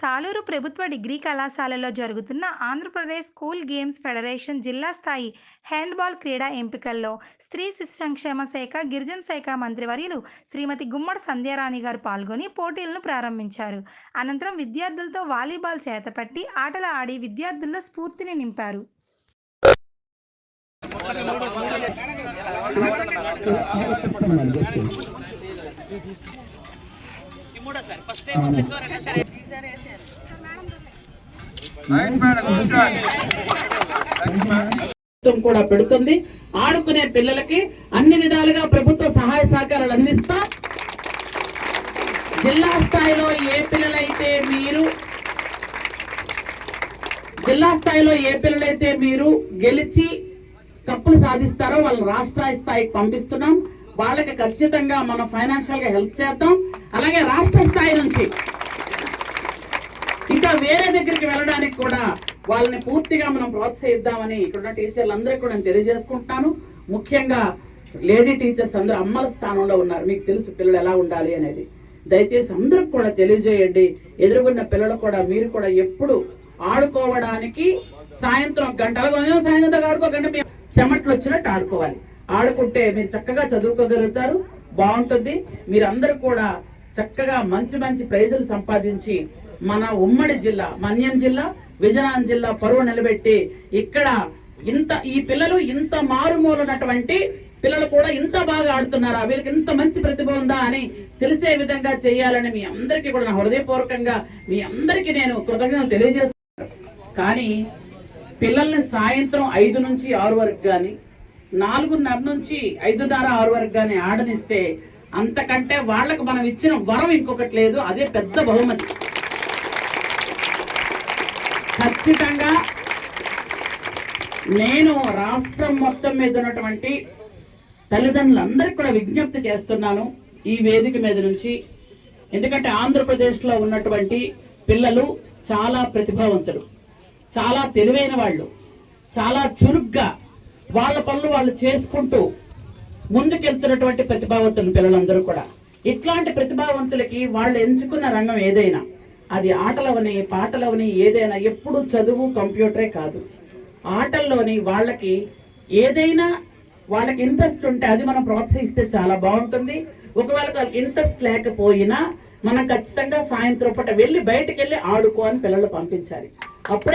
సాలూరు ప్రభుత్వ డిగ్రీ కళాశాలలో జరుగుతున్న ఆంధ్రప్రదేశ్ స్కూల్ గేమ్స్ ఫెడరేషన్ జిల్లా స్థాయి హ్యాండ్బాల్ క్రీడా ఎంపికల్లో స్త్రీ శిశు సంక్షేమ శాఖ గిరిజన శాఖ మంత్రివర్యులు శ్రీమతి గుమ్మడి సంధ్యారాణి గారు పాల్గొని పోటీలను ప్రారంభించారు. అనంతరం విద్యార్థులతో వాలీబాల్ చేతపట్టి ఆటలు ఆడి విద్యార్థుల్లో స్ఫూర్తిని నింపారు. కూడా పెడుతుంది. ఆడుకునే పిల్లలకి అన్ని విధాలుగా ప్రభుత్వ సహాయ సహకారాలు అందిస్తా. జిల్లా స్థాయిలో ఏ పిల్లలైతే మీరు జిల్లా స్థాయిలో ఏ పిల్లలైతే మీరు గెలిచి కప్పులు సాధిస్తారో వాళ్ళని రాష్ట్ర స్థాయికి పంపిస్తున్నాం. వాళ్ళకి ఖచ్చితంగా మనం ఫైనాన్షియల్గా హెల్ప్ చేద్దాం. అలాగే రాష్ట్ర స్థాయి నుంచి ఇంకా వేరే దగ్గరికి వెళ్ళడానికి కూడా వాళ్ళని పూర్తిగా మనం ప్రోత్సహిద్దామని ఇక్కడున్న టీచర్లు అందరికీ కూడా నేను తెలియజేసుకుంటున్నాను. ముఖ్యంగా లేడీ టీచర్స్ అందరూ అమ్మల స్థానంలో ఉన్నారు. మీకు తెలుసు పిల్లలు ఎలా ఉండాలి అనేది. దయచేసి అందరికి కూడా తెలియజేయండి. ఎదురుకున్న పిల్లలు కూడా మీరు కూడా ఎప్పుడు ఆడుకోవడానికి సాయంత్రం గంటల కొంచెం సాయంత్రం ఆడుకో గంట మీ చెమట్లు వచ్చినట్టు ఆడుకోవాలి. ఆడుకుంటే మీరు చక్కగా చదువుకోగలుగుతారు. బాగుంటుంది. మీరందరూ కూడా చక్కగా మంచి మంచి ప్రైజులు సంపాదించి మన ఉమ్మడి జిల్లా మన్యం జిల్లా విజయనగరం జిల్లా పరువు నిలబెట్టి ఇక్కడ ఇంత ఈ పిల్లలు ఇంత మారుమూలనటువంటి పిల్లలు కూడా ఇంత బాగా ఆడుతున్నారా. వీళ్ళకి ఇంత మంచి ప్రతిభ ఉందా అని తెలిసే విధంగా చేయాలని మీ అందరికీ కూడా నా హృదయపూర్వకంగా మీ అందరికీ నేను కృతజ్ఞతలు తెలియజేస్తున్నాను. కానీ పిల్లల్ని సాయంత్రం ఐదు నుంచి ఆరు వరకు కానీ నాలుగున్నర నుంచి ఐదున్నర ఆరు వరకు కానీ ఆడనిస్తే అంతకంటే వాళ్ళకు మనం ఇచ్చిన వరం ఇంకొకటి లేదు అదే పెద్ద బహుమతి. ఖచ్చితంగా నేను రాష్ట్రం మొత్తం మీద ఉన్నటువంటి తల్లిదండ్రులందరికీ కూడా విజ్ఞప్తి చేస్తున్నాను ఈ వేదిక మీద నుంచి. ఎందుకంటే ఆంధ్రప్రదేశ్లో ఉన్నటువంటి పిల్లలు చాలా ప్రతిభావంతులు చాలా తెలివైన వాళ్ళు చాలా చురుగ్గా వాళ్ళ పనులు వాళ్ళు చేసుకుంటూ ముందుకెళ్తున్నటువంటి ప్రతిభావంతులు పిల్లలందరూ కూడా. ఇట్లాంటి ప్రతిభావంతులకి వాళ్ళు ఎంచుకున్న రంగం ఏదైనా అది ఆటలవని పాటలవని ఏదైనా ఎప్పుడు చదువు కంప్యూటరే కాదు. ఆటల్లోని వాళ్ళకి ఏదైనా వాళ్ళకి ఇంట్రెస్ట్ ఉంటే అది మనం ప్రోత్సహిస్తే చాలా బాగుంటుంది. ఒకవేళ వాళ్ళకి ఇంట్రెస్ట్ లేకపోయినా మనం ఖచ్చితంగా సాయంత్రం పూట వెళ్ళి బయటకు వెళ్ళి ఆడుకో అని పిల్లలు పంపించాలి. అప్పుడే